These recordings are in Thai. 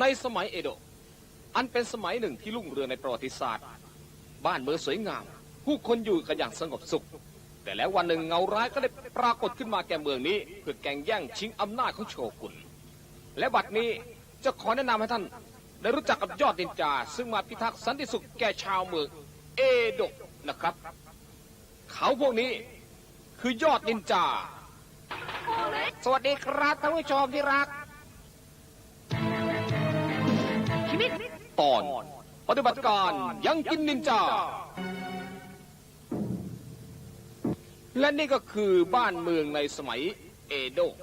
ในสมัยเอโดะอันเป็นสมัยหนึ่งที่รุ่งเรืองในประวัติศาสตร์ บ้านเมืองสวยงาม ผู้คนอยู่กันอย่างสงบสุข แต่แล้ววันหนึ่งเงาร้ายก็ได้ปรากฏขึ้นมาแก่เมืองนี้ เพื่อแก่งแย่งชิงอำนาจของโชกุนและบัดนี้จะขอแนะนำให้ท่าน ได้รู้จักกับยอดนินจา ซึ่งมาพิทักษ์สันติสุขแก่ชาวเมืองเอโดะนะครับ เขาพวกนี้คือยอดนินจา สวัสดีครับท่านผู้ชมที่รัก ตอน ปฏิบัติการยังกินนินจา และนี่ก็คือบ้านเมืองในสมัยเอโดะ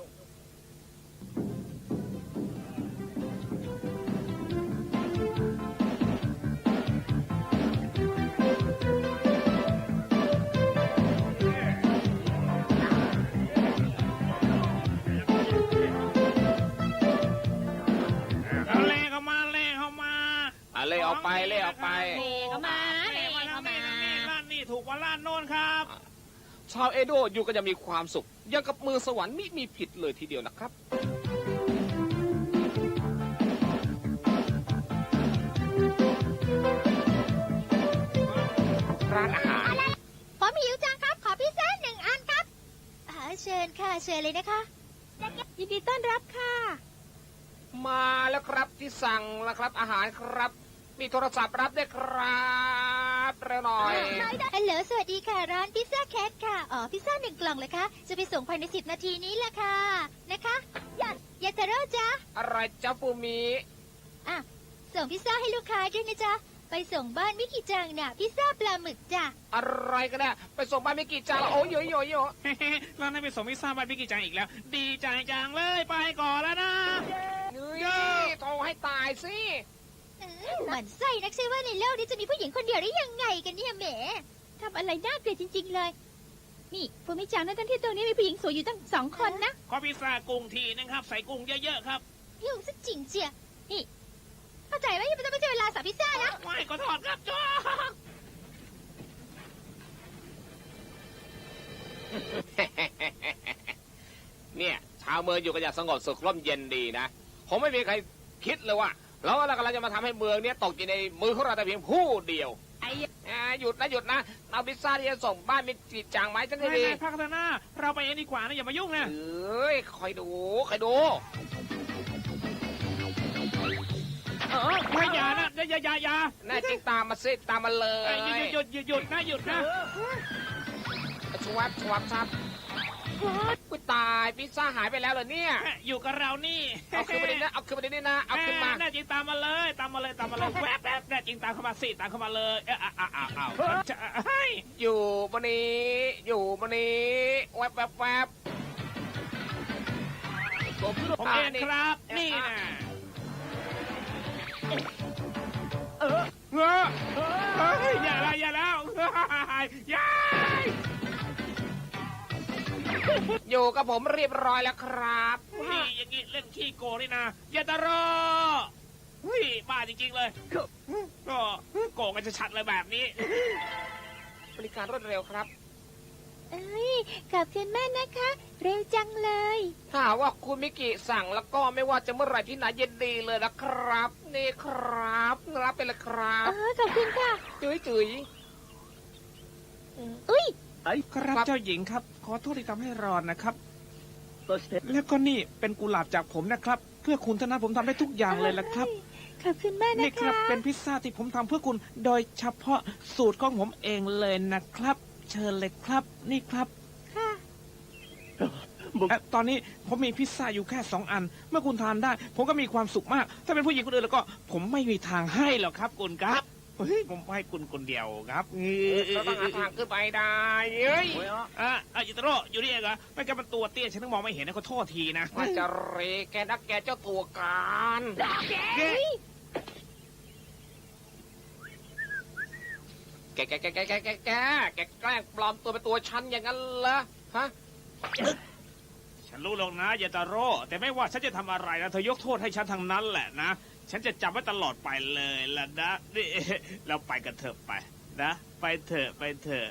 เล่ออกไปเล่ออกไป เล่เข้ามาเล่มาทาเข้างมานี้ทางนี้ร้านนี้ถูกกว่าร้านโน้นครับ ชาวเอโดะอยู่กันอย่างมีความสุขยังกับมือสวรรค์มิมีผิดเลยทีเดียวนะครับร้านอาหาร ผมหิวจังครับ ขอพิซซ่าหนึ่งอันครับอ่าเชิญค่ะ เชิญเลยนะคะ ยินดีต้อนรับค่ะ มาแล้วครับที่สั่งแล้วครับอาหารครับ มีโทรศัพท์รับได้วยครับเร็วหน่อยฮัลโหลสวัสดีค่ะร้านพิซซ่าแคทค่ะ อ๋อ พิซซ่าหนึ่งกล่องเลยคะ จะไปส่งภายในสิบนาทีนี้แหละค่ะ นะคะยาอยาตาโร่จ้าอะไรเจ้าปูมีอะ ส่งพิซซ่าให้ลูกค้าด้วยนะจ๊ะ ไปส่งบ้านมิกิจังน่ะ พิซซ่าปลาหมึกจ้ะ อะไรกันเนี่ยไปส่งบ้านไม่กี่จานแล้วโอ้ยโยโยโยร้านนี้ไปส่งพิซซ่าบ้านพี่กี่จังอีกแล้ว ดีใจจังเลย ไปก่อนแล้วนะนี่โทรให้ตายสิเออ หมันไส้นักใช่ว่าในโลกนี้จะมีผู้หญิงคนเดียวได้ยังไงกันเนี่ยแหมทำอะไรน่าเกลียดจริง ๆ เลย นี่ฟูมิจังนะทั้งที่ตรงนี้มีผู้หญิงสวยอยู่ตั้งสองคนนะขอพิซซ่ากุ้งทีนึงครับ ใส่กุ้งเยอะๆครับยุ่งซะจริงเจียนี่เข้าใจไหมยังไม่ต้องไปเจอเวลาสับพิซซ่านะไม่ก็ทอดครับจ้าเนี่ย ชาวเมืองอยู่กันอย่างสงบสุขร่มเย็นดีนะ ผมไม่มีใครคิดเลยว่า เรากำลังจะมาทำให้เมืองเนี้ตกอยู่ในมือของเราแต่เพียงผู้เดียวไอ้อ่าหยุดนะหยุดนะเอาพิซซ่าที่จะส่งบ้านมีจีจางไหมฉันไม่ให้ดีไม่พักเถอะนะเราไปเองดีกว่านะอย่ามายุ่งนะเอ้ยคอยดูคอยดูเออไม่อย่านะอย่าอย่าอย่าอย่าแน่จริงตามมาสิตามมาเลเอ้ยยหยุดหยุดหยุดหยุดนะหยุดนะชวับชวับชับกูตายพิซซ่าหายไปแล้วเหรอเนี่ย อยู่กับเรานี่เอาขึ้นมาดินะเอาขึ้นมาดินะเอาขึ้นมาแน่จริงตามมาเลย ตามมาเลยตามมาเลยแวบแวบแน่จริงตามเข้ามาสิตามเข้ามาเลยเอออ้าวอ้าวอ้าวจะให้อยู่บนนี้อยู่บนนี้แวบแวบแวบผมเองครับนี่นะเออเออเฮ้ยอย่าละอย่าแล้วอย่า อยู่กับผมเรียบร้อยแล้วครับ นี่อย่างงี้เล่นขี้โกงนี่นะอย่าตะรอเฮ้ยบ้าจริงๆเลยก็โกงกันจะชัดเลยแบบนี้ บริการรวดเร็วครับ เอ้ยขอบคุณมากนะคะ เร็วจังเลย ถ้าหากว่าคุณมิกิสั่งแล้วก็ไม่ว่าจะเมื่อไหร่ที่ไหนเย็นดีเลยนะครับ นี่ครับ รับไปเลยครัเอบ อขอบคุณค่ะ จุ๋ยจุ๋ยอุ้ย ครับเจ้าหญิงครับ ขอโทษที่ทำให้รอนนะครับ แล้วก็นี่เป็นกุหลาบจากผมนะครับ เพื่อคุณเท่านั้นผมทำได้ทุกอย่างเลยละครับ ขอบคุณมากนี่นะครัคะ บเป็นพิซซ่าที่ผมทำเพื่อคุณโดยเฉพาะสูตรของผมเองเลยนะครับ เชิญเลยครับ นี่ครับค่ะ เอ่อตอนนี้ผมมีพิซซ่าอยู่แค่สองอัน เมื่อคุณทานได้ ผมก็มีความสุขมาก ถ้าเป็นผู้หญิงคนอื่นแล้วก็ ผมไม่มีทางให้หรอกครับคุณครับ เฮ้ยผมให้คุณคนเดียวครับเราต้องหาทางขึ้นไปได้เอ้ยอะอะอิตาโร่อยู่นี่เองเหรอไม่ใช่มันตัวเตี้ยฉันต้องมองไม่เห็นนะขอโทษทีนะมาจะเรแกนักแกเจ้าตัวการเฮ้ยแกแกแกแกแกแกแกแกแกล้งปลอมตัวเป็นตัวฉันอย่างนั้นเหรอฮะฉันรู้หรอกนะยาตาโร่แต่ไม่ว่าฉันจะทำอะไรนะเธอยกโทษให้ฉันทางนั้นแหละนะ ฉันจะจำไว้ตลอดไปเลยล่ะนะนี่เราไปกันเถอะไป นะ ไปเถอะไปเถอะ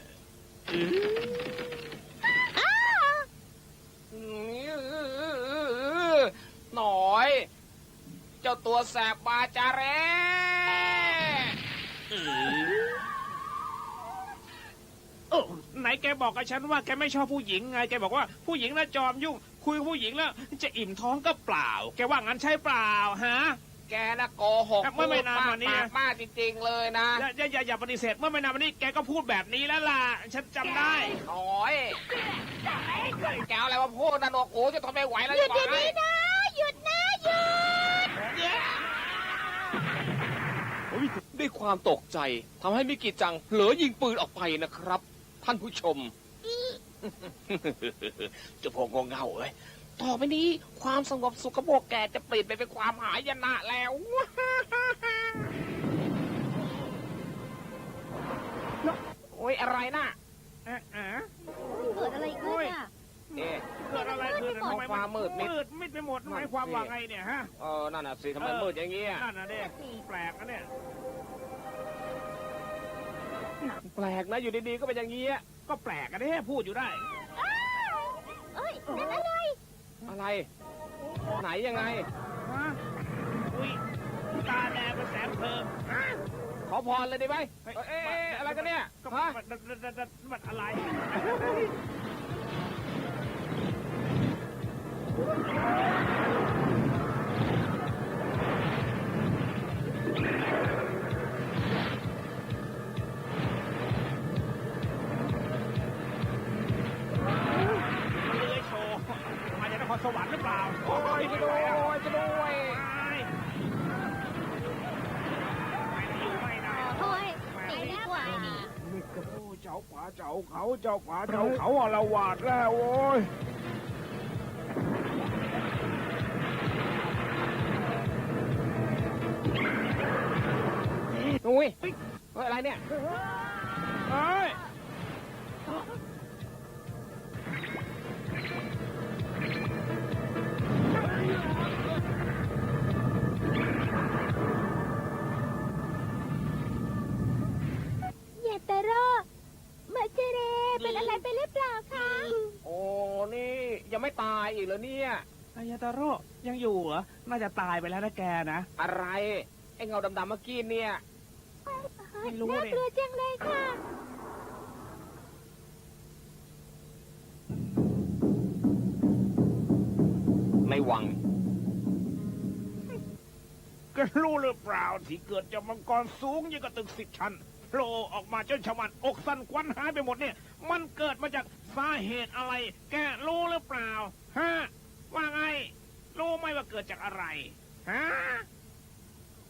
หน่อย เจ้าตัวแสบบาจาเรเออไหนแกบอกกับฉันว่าแกไม่ชอบผู้หญิงไง แกบอกว่าผู้หญิงน่ะจอมยุ่ง คุยกับผู้หญิงแล้ว จะอิ่มท้องก็เปล่า แกว่างั้นใช่เปล่าฮะ แกนะโกหกครับเมื่อไม่นานมานี้ปากมากจริงๆเลยนะอย่าอย่าอย่าอย่าปฏิเสธเมื่อไม่นานมานี้แกก็พูดแบบนี้แล้วล่ะ ฉันจำได้โอ้ยแกเอาอะไรมาพูดนะหนวกหูจะทนไม่ไหวแล้วหยุดจะบเดี๋อยกวให้นี้นะ หยุดนะ หยุดด้วยความตกใจทำให้มิกิจังเผลอยิงปืนออกไปนะครับ ท่านผู้ชมเจะพงงเงาเอ้ย ต่อไปนี้ความสงบสุขโบกแกจะเปลี่ยนไปเป็นความหายนะแล้ว โอ้ยอะไรนะเอ๊ะเอ๊ะเกิดอะไรขึ้นอะ เอ๊ะ เกิดอะไรขึ้นทำไมความมืดมิด มืดมิดไปหมดหมายความว่าไงเนี่ยฮะ เออนั่นน่ะสิทำไมมืดอย่างเงี้ยนั่นนะเด็กแปลกนะเนี่ย แปลกนะอยู่ดีๆก็เป็นอย่างเงี้ยก็แปลกกันเนี่ยพูดอยู่ได้ เอ้ยนั่นอะไร อะไร ไหนยังไง ฮะอุ้ยตาแดงเป็นแสงเพลิงฮะขอพรเลยดีไหมเอ้ยเอ๊ะเอ๊ะอะไรกันเนี่ยก็ฮะมันมันมันมันมันอะไร เสวรรค์หรือเปล่า โอ้ยจะด้วยจะด้วยไม่อยู่ไม่ได้โอ้ยหนีดีกว่าเจ้าป่าเจ้าเขาเจ้าป่าเจ้าเขาอาละวาดแล้วโว้ยอุ้ยอะไรเนี่ยเฮ้ย กเหรอเนี่ยอายาตาโร่ยังอยู่เหรอ น่าจะตายไปแล้วนะแกนะ อะไร ไอ้เงาดำๆเมื่อกี้เนี่ย ไม่รู้น่าเนี่ยกลัวจังเลยค่ะ ในวังก็รู้หรือเปล่าที่เกิดจากมังกรสูงยิ่งกว่าตึกสิบชั้นโผล่ออกมาจนชาวบ้านอกสั่นควันหายไปหมดเนี่ย มันเกิดมาจากสาเหตุอะไร แกรู้หรือเปล่า ฮะว่าไงรู้ไหมว่าเกิดจากอะไรฮะ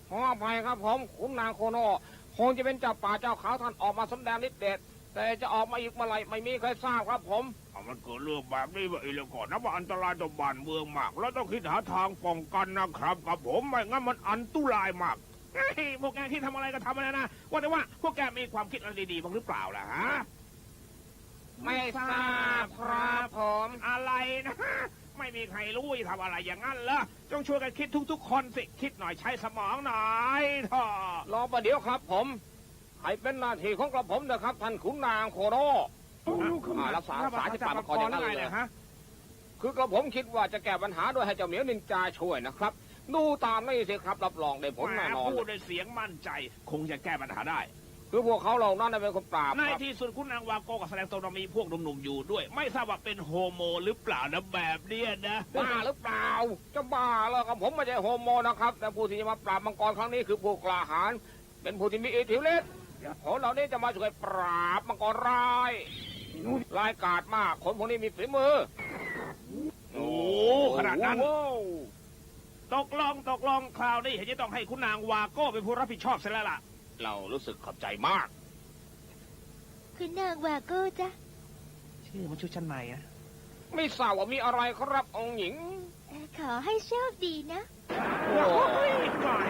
ขออภัยครับผมขุนนางโคโนคงจะเป็นเจ้าป่าเจ้าเขาท่านออกมาสำแดงฤทธิ์เดชแต่จะออกมาอีกเมื่อไหร่ไม่มีใครทราบครับผมเอามันเกิดเรื่องแบบนี้ว่าอีแล้วก่อนนะว่าอันตรายต่อบ้านเมืองมาก แล้วต้องคิดหาทางป้องกันนะครับกับผมไม่งั้นมันอันตุรายมากเฮ้ยพวกแกที่ทำอะไรก็ทำอะไรนะว่าแต่ว่าพวกแกมีความคิดอะไรดีๆบ้างหรือเปล่าล่ะฮะ ไม่ทราบครับผมอะไรนะ ไม่มีใครรู้จะทำอะไรอย่างนั้นเหรอจงช่วยกันคิดทุกๆ คนสิ คิดหน่อยใช้สมองหน่อยเถอะรอประเดี๋ยวครับผมให้เป็นหน้าที่ของกระผมนะครับท่านขุนนางโคโนอ่ารักษาสายที่ปากมาก่อนอย่างนั้นเลยฮะคือกระผมคิดว่าจะแก้ปัญหาโดยให้เจ้าเหมียวนินจาช่วยนะครับ ดูตามนี่สิครับรับรองได้ผลแหมแน่นอนพูดด้วยเสียงมั่นใจ คงจะแก้ปัญหาได้ คือพวกเขาเหล่านั้นเป็นคนปราบในครับที่สุดคุณนางวาโกกับแสดงตนว่ามีพวกหนุ่มๆอยู่ด้วย ไม่ทราบว่าเป็นโฮโมหรือเปล่านะแบบเนี้ยนะบ้าหรือเปล่าจะบ้าเหรอครับผมไม่ใช่โฮโมนะครับ แต่ผู้ที่จะมาปราบมังกรครั้งนี้คือผู้กล้าหาญเป็นผู้ที่มีอิทธิฤทธิ์คนเหล่านี้จะมาช่วยปราบมังกรร้ายร้ายกาจมากคนพวกนี้มีฝีมือโอ้ขนาดนั้นโอ้โหตกลงตกลงคราวนี้เห็นจะต้องให้คุณนางวาโก้เป็นผู้รับผิดชอบเสียแล้วล่ะ เรารู้สึกขอบใจมากคุณนางวาโก้จ้ะชื่อมันชื่อชั้นในอะไม่ทราบว่ามีอะไรครับองค์หญิงเอ่อขอให้โชคดีนะ โอ้โอ้ยไม่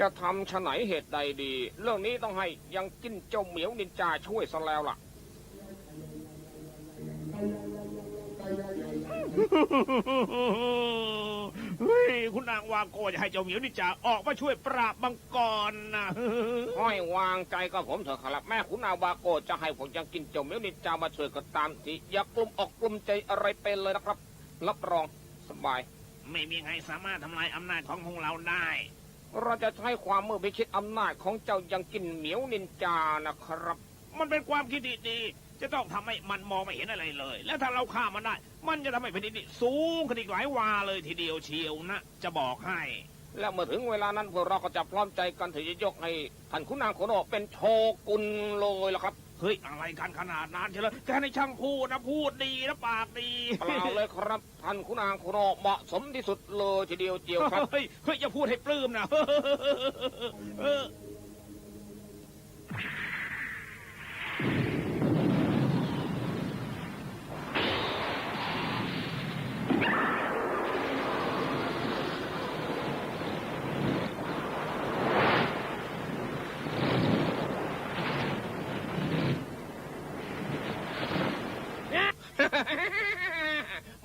จะทำฉะไหนเหตุใดดี เรื่องนี้ต้องให้ยังจิ้นเจ้าเหมียวนินจาช่วยซะแล้วล่ะผ เฮ้ยคุณนางวาโกจะให้เจ้าเหมียวนินจาออกมาช่วยปราบมังกรนะห้อยวางใจกับผมเถอะครับ แม่ขุนนางวาโกจะให้ผมยังกินเจ้าเหมียวนินจามาช่วยก็ตามทีอย่ากลุ่มออกกลุ่มใจอะไรเป็นเลยนะครับ รับรองสบาย ไม่มีใครสามารถทำลายอำนาจของพวกเราได้ เราจะใช้ความมือพิชิตอำนาจของเจ้ายังกินเหมียวนินจานะครับ มันเป็นความคิดที่ดี จะต้องทำให้มันมองไม่เห็นอะไรเลย และถ้าเราฆ่ามันได้ มันจะทำให้แผ่นดินนี้สูงขึ้นอีกหลายวาเลยทีเดียวเชียวนะ จะบอกให้ และเมื่อถึงเวลานั้นพวกเราก็จะพร้อมใจกันที่จะยกให้ท่านขุนนางโคโนะเป็นโชกุนเลยล่ะครับเฮ้ยอะไรกันขนาดนั้นเชียวเหรอแกในช่างพูดนะพูดดีนะปากดีเปล่าเลยครับท่านขุนนางโคโนะเหมาะสมที่สุดเลยทีเดียวเจียวครับเฮ้ยเฮ้ยอย่าพูดให้ปลื้มนะ เออ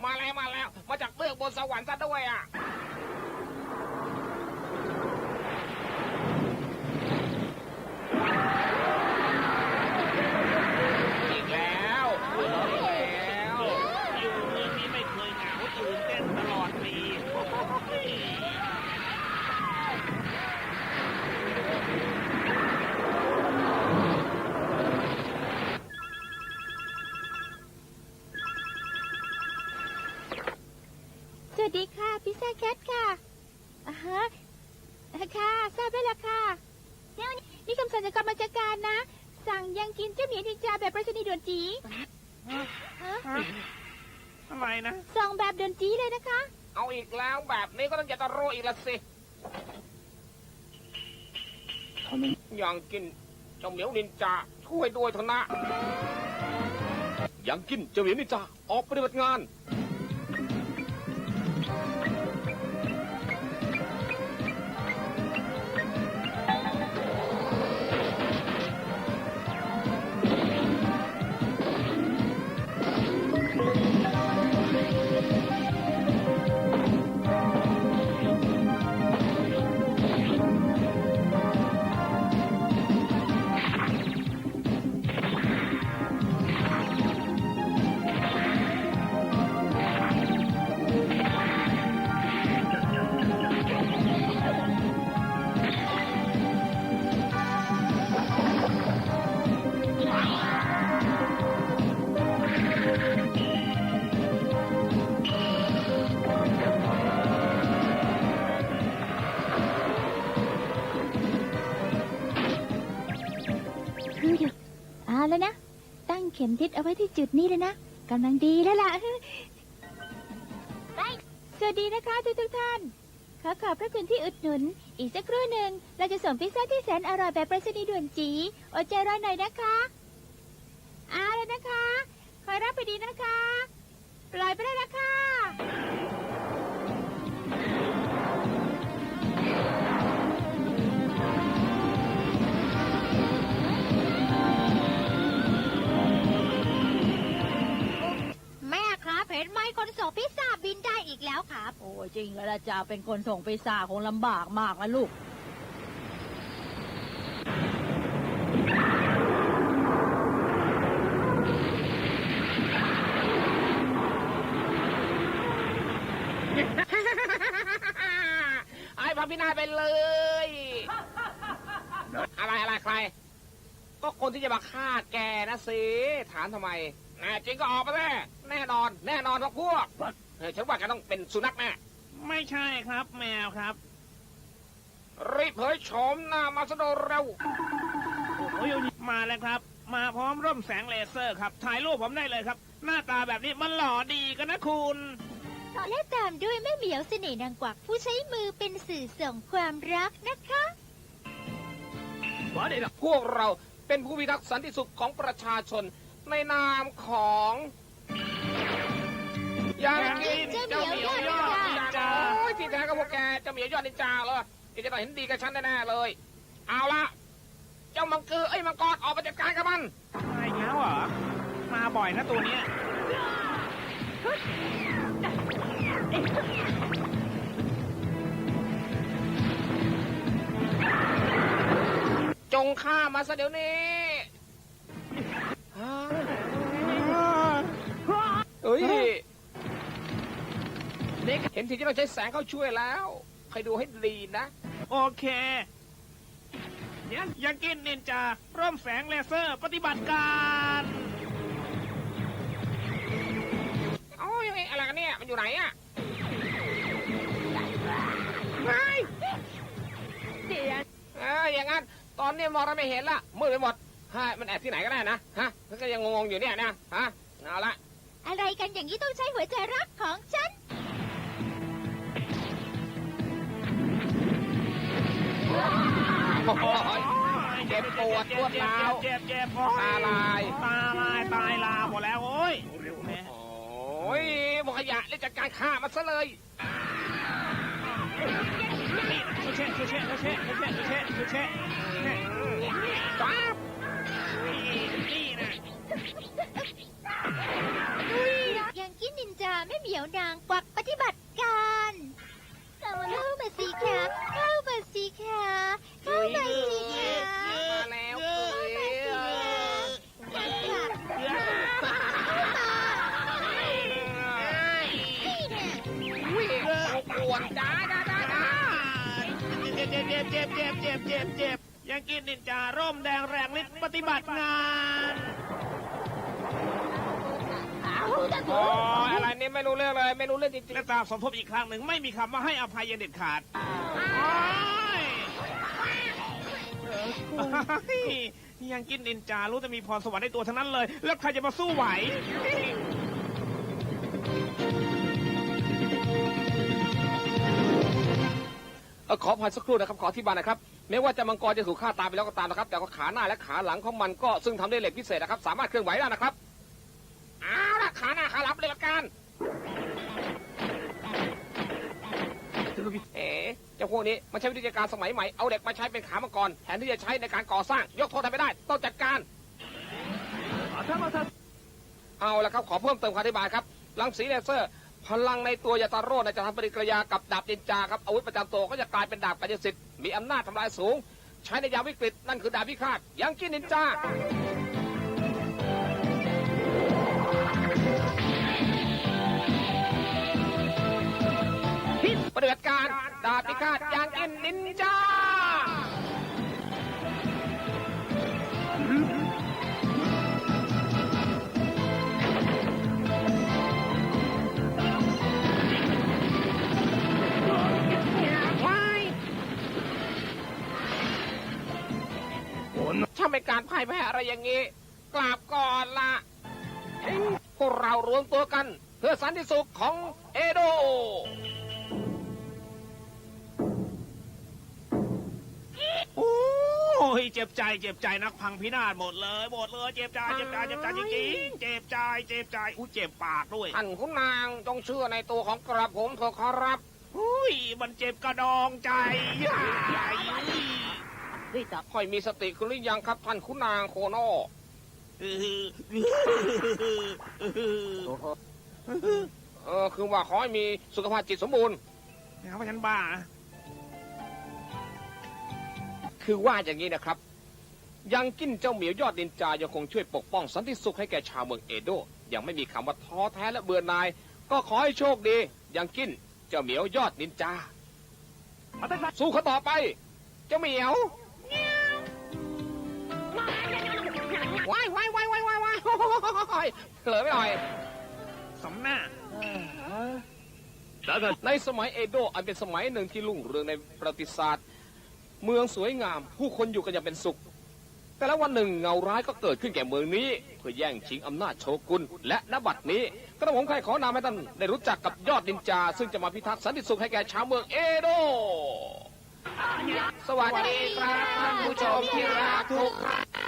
มาแล้วมาแล้ว มาจากเบื้องบนสวรรค์ซะด้วยอะ อีกแล้วอีกแล้ว อยู่เมืองนี้ไม่เคยเหงาตื่นเต้นตลอดปี สวัส ดีค่ะ พิซซ่าแคทค่ะอ่าฮะค่ะ ทราบแล้วล่ะค่ะเนี่ยนี่คำสั่งจากกรรมจัดการนะ สั่งยังกินเจ้าเหมียวนินจาแบบประชนีด่วนจีฮะอะไรนะสั่งแบบด่วนจีเลยนะคะ เอาอีกแล้วแบบนี้ก็ต้องจะตะโรอีกละสิยังกินเจ้าเหมียวนินจาช่วยด้วยเถอะนะยังกินเจ้าเหมียวนินจาออกปฏิบัติงาน ข็มทิศเอาไว้ที่จุดนี้เลยนะกำลังดีแล้วล่ะสวัสดีนะคะทุกทุกท่าน ขอขอบพระคุณที่อุดหนุน อีกสักครู่หนึ่งเราจะส่งพิซซ่าที่แสนอร่อยแบบประชนีด่วนจีอดใจรอหน่อยนะคะเอาแล้วนะคะ คอยรับไปดีนะคะ ปล่อยไปได้แล้วค่ะ ริงแล้วล่ะจ้าเป็นคนส่งไปซ่าคงลำบากมากนะลูก ไอ้พระพินาศไปเลย อะไรอะไรใคร ก็คนที่จะมาฆ่าแกนะสิ ถามทำไมแน่จริงก็ออกมาแน่แน่นอน แน่นอนพวกพวกเฮ้ยฉันว่าแกต้องเป็นสุนัขแน่ ไม่ใช่ครับแมวครับ รีบเผยโฉมหน้ามาสะโดเร็ว โอ้ยมาแล้วครับ มาพร้อมร่มแสงเลเซอร์ครับ ถ่ายรูปผมได้เลยครับ หน้าตาแบบนี้มันหล่อดีกันนะคุณและตามด้วยแม่เหมียวเสน่ห์นางกวักผู้ใช้มือเป็นสื่อส่งความรักนะคะพวกเราเป็นผู้พิทักษ์สันติสุขของประชาชนในนามของยังกินเจ้าเหมียวยอด แกเจ้าเหมียวยอดนินจาเหรอแกจะต้องเห็นดีกับฉันแน่เลย เอาละเจ้ามังกรไอ้ยมังกรออกมาจัดการกับมัน อะไรเงี้ยเหรอ มาบ่อยนะตัวเนี้ยจงฆ่ามาซะเดี๋ยวนี้เฮ้ย นี่เห็นทีที่เราใช้แสงเข้าช่วยแล้วใครดูให้ดีนะ โอเคเนี่ยยังกินนินจาร่มแสงเลเซอร์ปฏิบัติการเอ้ยอะไรกันเนี่ย มันอยู่ไหนอะเดี๋ยวเอออย่างงั้น ตอนนี้มองเราไม่เห็นละมืดไปหมดฮะมันแอบที่ไหนก็ได้นะ ฮะมันก็ยังงงๆอยู่เนี่ยนะ ฮะ เอาละ อะไรกันอย่างนี้ต้องใช้หัวใจรักของฉัน เจ็บปวดปวดร้าวเจ็บเจ็บโอ้ตาลาย ตาลายตายลาหมดแล้วโอ้ยเร็วแม่โอ้ยหมกขยะเล่นจัดการฆ่ามันซะเลยนี่ช่วยเช็ดช่วยเช็ดช่วยเช็ดช่วยเช็ดช่วยเช็ดช่วยเช็ดจ้าบนี่นะยังกินนินจาไม่เหมียวนางกวักปฏิบัติการเข้ามาสิคะเข้ามา สิคะเข้ามาสิคะมาแล้วเข้ามาสิคะมาค่ะนี่น่วิ่งปวดจ้าจ้าจ้าจ้าเจ็บเจ็บเจ็บเจ็บเจ็บเจ็บเจ็บเจ็บยังกินนินจาร่มแดงแรงฤทธิ์ปฏิบัติงานโอ้ยอะไรนี่ไม่รู้เรื่องเลย ไม่รู้เรื่องจริงและตามสมทบอีกครั้งหนึ่งไม่มีคำว่าให้อภัยอย่างเด็ดขาด อ้ย ยังกินนินจารู้แต่มีพรสวรรค์ในตัวทั้งนั้นเลย แล้วใครจะมาสู้ไหว เอ่อขออภัยสักครู่นะครับ ขออธิบายนะครับแม้ว่าจะมังกรจะถูกฆ่าตายไปแล้วก็ตามนะครับ แต่ว่าขาหน้าและขาหลังของมันก็ซึ่งทำด้วยเหล็กพิเศษนะครับ สามารถเคลื่อนไหวได้นะครับเอาละขาหน้าขาหลังเลยละกัน เอ๋เจ้าพวกนี้มันใช้วิธีการสมัยใหม่ เอาเด็กมาใช้เป็นขามังกรแทนที่จะใช้ในการก่อสร้าง ยกโทษทำไม่ได้ ต้องจัดการ เอาละครับขอเพิ่มเติมคำอธิบายครับรังสีเลเซอร์ พลังในตัวยาตาโร่ในจะทำปฏิกิริยากับดาบนินจาครับอาวุธประจำตัวก็จะกลายเป็นดาบกายสิทธิ์มีอำนาจทำลายสูง ใช้ในยามวิกฤตนั่นคือดาบพิฆาตยังกินนินจา ปฏิบัติการดาบพิฆาตยังกินนินจาถ้าเป็นการพ่ายแพ้อะไรอย่างนี้กราบก่อนละพวกเรารวมตัวกัน เพื่อสันติสุขของเอโด จ็บใจเจ็บใจนักพังพินาศหมดเลยหมดเลยเจ็บใจเจ็บใจเจ็บใจจริงๆเจ็บใจเจ็บใจอู้เจ็บปากด้วยท่านคุณนางจงเชื่อในตัวของกระผมเถอะครับอุ้ยมันเจ็บกระดองใจใหญ่เฮ้ยจับค่อยมีสติคุณหรือยังครับท่านคุณนางโคโนเออคือว่าขอให้มีสุขภาพจิตสมบูรณ์เอาไปฉันบ้านะคือว่าอย่างนี้นะครับ ยังกินเจ้าเหมียวยอดนินจายังคงช่วยปกป้องสันติสุขให้แก่ชาวเมืองเอโดะยังไม่มีคำว่าท้อแท้และเบื่อหน่าย ก็ขอให้โชคดี ยังกินเจ้าเหมียวยอดนินจา สู้เขาต่อไป เจ้าเหมียว ว้ายว้ายว้ายว้ายว้ายว้ายเผลอไปหน่อยสำหน้าในสมัยเอโดะอันเป็นสมัยหนึ่งที่รุ่งเรืองในประวัติศาสตร์ เมืองสวยงาม ผู้คนอยู่กันอย่างเป็นสุข แต่แล้ววันหนึ่งเงาร้ายก็เกิดขึ้นแก่เมืองนี้ เพื่อแย่งชิงอำนาจโชกุนและนบัตรนี้ กระผมใครขอนามให้ท่านได้รู้จักกับยอดนินจา ซึ่งจะมาพิทักษ์สันติสุขให้แก่ชาวเมืองเอโดะสวัสดีครับท่านผู้ชมที่รักทุกท่าน